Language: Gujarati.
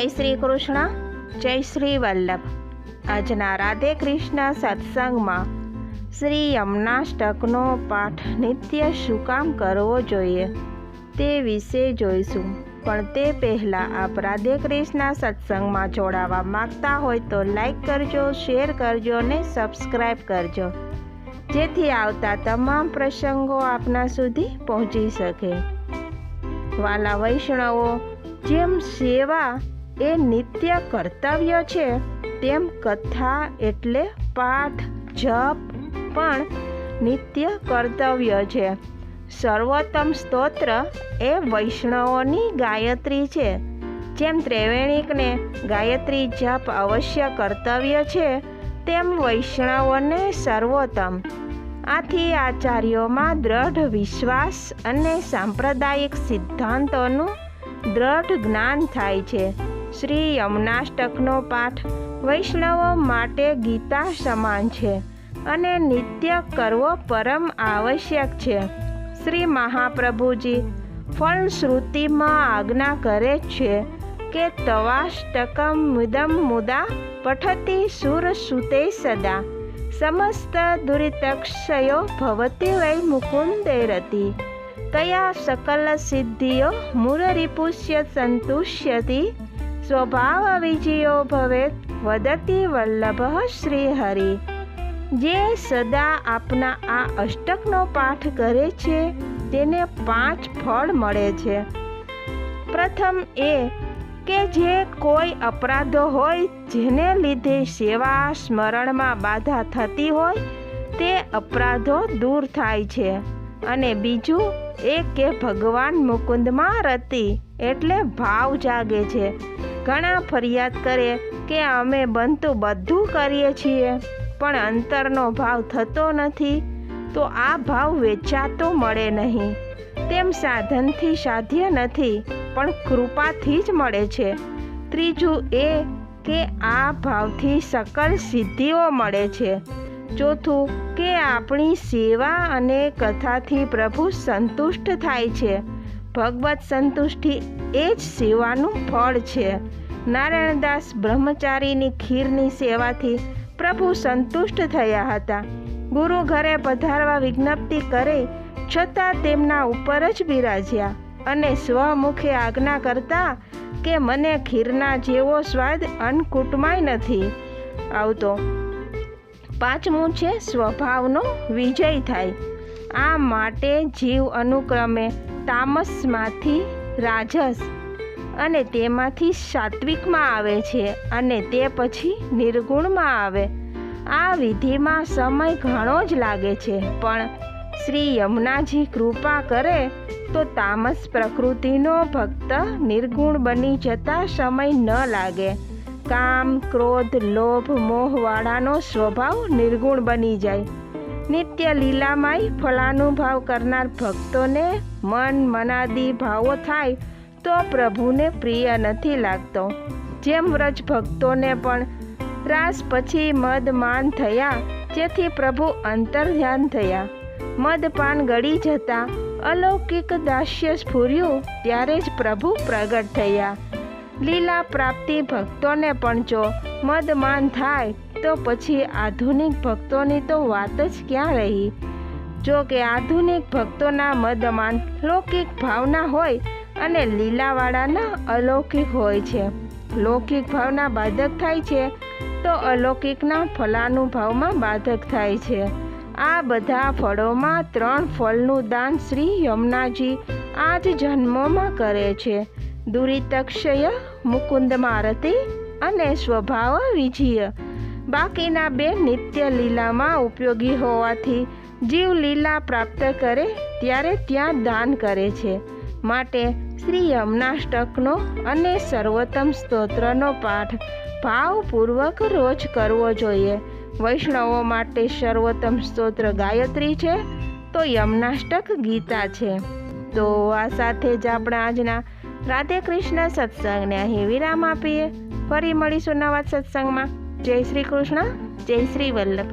જય શ્રી કૃષ્ણ, જય શ્રી વલ્લભ. આજના રાધે કૃષ્ણ સત્સંગમાં શ્રી યમનાષ્ટકનો પાઠ નિત્ય શું કામ કરવો જોઈએ તે વિશે જોઈશું. પણ તે પહેલાં આપ રાધે કૃષ્ણ સત્સંગમાં જોડાવા માગતા હોય તો લાઈક કરજો, શેર કરજો અને સબસ્ક્રાઈબ કરજો. જેથી આવતા તમામ પ્રસંગો આપના સુધી પહોંચી શકે. વાલા વૈષ્ણવો, જેમ સેવા એ નિત્ય કર્તવ્ય છે. તેમ કથા એટલે પાઠ, જપ પણ નિત્ય કર્તવ્ય છે. સર્વોત્તમ સ્તોત્ર એ વૈષ્ણવોની ગાયત્રી છે. જેમ ત્રિવેણીકને ગાયત્રી જપ અવશ્ય કર્તવ્ય છે, તેમ વૈષ્ણવોને સર્વોત્તમ. આથી આચાર્યોમાં દ્રઢ વિશ્વાસ અને સાંપ્રદાયિક સિદ્ધાંતોનું દ્રઢ જ્ઞાન થાય છે. શ્રી યમનાષ્ટકનો પાઠ વૈષ્ણવો માટે ગીતા સમાન છે અને નિત્ય કરવો પરમ આવશ્યક છે. શ્રી મહાપ્રભુજી ફળશ્રુતિમાં આજ્ઞા કરે છે કે તવાષ્ટકમ મુદમ મુદા પઠતી સુરસુતે સદા. સમસ્ત દુરિતક્ષયો ભવતી વૈ મુકુંદેરતી તયા સકલ સિદ્ધિઓ મુરરિપુષ્ય સંતુષ્યતિ? સ્વભાવ વિજયો ભવેત વદતી વલ્લભ શ્રીહરિ. જે સદા આપના આ અષ્ટકનો પાઠ કરે છે, તેને પાંચ ફળ મળે છે. પ્રથમ એ કે જે કોઈ અપરાધો હોય, જેને લીધે સેવા સ્મરણમાં બાધા થતી હોય, તે અપરાધો દૂર થાય છે. અને બીજું એ કે ભગવાન મુકુંદમાં રતી એટલે ભાવ જાગે છે. ઘણા ફરિયાદ કરે કે અમે બનતું બધું કરીએ છીએ, પણ અંતરનો ભાવ થતો નથી, તો આ ભાવ વેચાતો મળે નહીં. તેમ સાધનથી સાધ્ય નથી, પણ કૃપાથી જ મળે છે. ત્રીજું એ કે આ ભાવથી સકલ સિદ્ધિઓ મળે છે. ચોથું કે આપણી સેવા અને કથાથી પ્રભુ સંતુષ્ટ થાય છે. ભગવત સંતુષ્ટિ એ જ સેવાનું ફળ છે. નારાયણદાસ બ્રહ્મચારીની ખીરની સેવાથી પ્રભુ સંતુષ્ટ થયા હતા. ગુરુ ઘરે પધારવા વિજ્ઞપ્તિ કરે, છતાં તેમના ઉપર જ બિરાજ્યા અને સ્વમુખે આજ્ઞા કરતા કે મને ખીરના જેવો સ્વાદ અન્નકૂટમાંય નથી. આવતો પાંચમું છે સ્વભાવનો વિજય થાય. આ માટે જીવ અનુક્રમે તામસમાંથી રાજસ અને તેમાંથી સાત્વિકમાં આવે છે અને તે પછી નિર્ગુણમાં આવે. આ વિધિમાં સમય ઘણો જ લાગે છે, પણ શ્રી યમુનાજી કૃપા કરે તો તામસ પ્રકૃતિનો ભક્ત નિર્ગુણ બની જતા સમય ન લાગે. કામ, ક્રોધ, લોભ, મોહવાળાનો સ્વભાવ નિર્ગુણ બની જાય. નિત્ય લીલામાય ફલાનુભાવ કરનાર ભક્તોને મન મનાદી ભાવો થાય તો પ્રભુને પ્રિય નથી લાગતો. જેમ વ્રજ ભક્તોને પણ રાસ પછી મદમાન થયા, જેથી પ્રભુ અંતર્ધ્યાન થયા. મદપાન ગળી જતા અલૌકિક દાસ્ય સ્ફુર્યું, ત્યારે જ પ્રભુ પ્રગટ થયા. લીલા પ્રાપ્તિ ભક્તોને પણ જો મદમાન થાય, તો પછી આધુનિક ભક્તોની તો વાત જ ક્યાં રહી? જો કે આધુનિક ભક્તોના મદમાન લૌકિક ભાવના હોય અને લીલાવાળાના અલૌકિક હોય છે. લૌકિક ભાવના બાધક થાય છે, તો અલૌકિકના ફલાનું ભાવમાં બાધક થાય છે. આ બધા ફળોમાં ત્રણ ફળનું દાન શ્રી યમુનાજી આ જ જન્મોમાં કરે છે. દુરિતક્ષય મુકુંદ મારતી અને સ્વભાવ વિજય. બાકીના બે નિત્ય લીલામાં ઉપયોગી હોવાથી જીવ લીલા પ્રાપ્ત કરે ત્યારે ત્યાં દાન કરે છે. માટે શ્રી યમનાષ્ટકનો અને સર્વોત્તમ સ્તોત્રનો પાઠ ભાવપૂર્વક રોજ કરવો જોઈએ. વૈષ્ણવો માટે સર્વોત્તમ સ્તોત્ર ગાયત્રી છે, તો યમનાષ્ટક ગીતા છે. તો આ સાથે જ આપણા આજના રાધે કૃષ્ણ સત્સંગને અહીં વિરામ આપીએ. ફરી મળીશું નવા સત્સંગમાં. જય શ્રી કૃષ્ણ જય શ્રી વલ્લભ.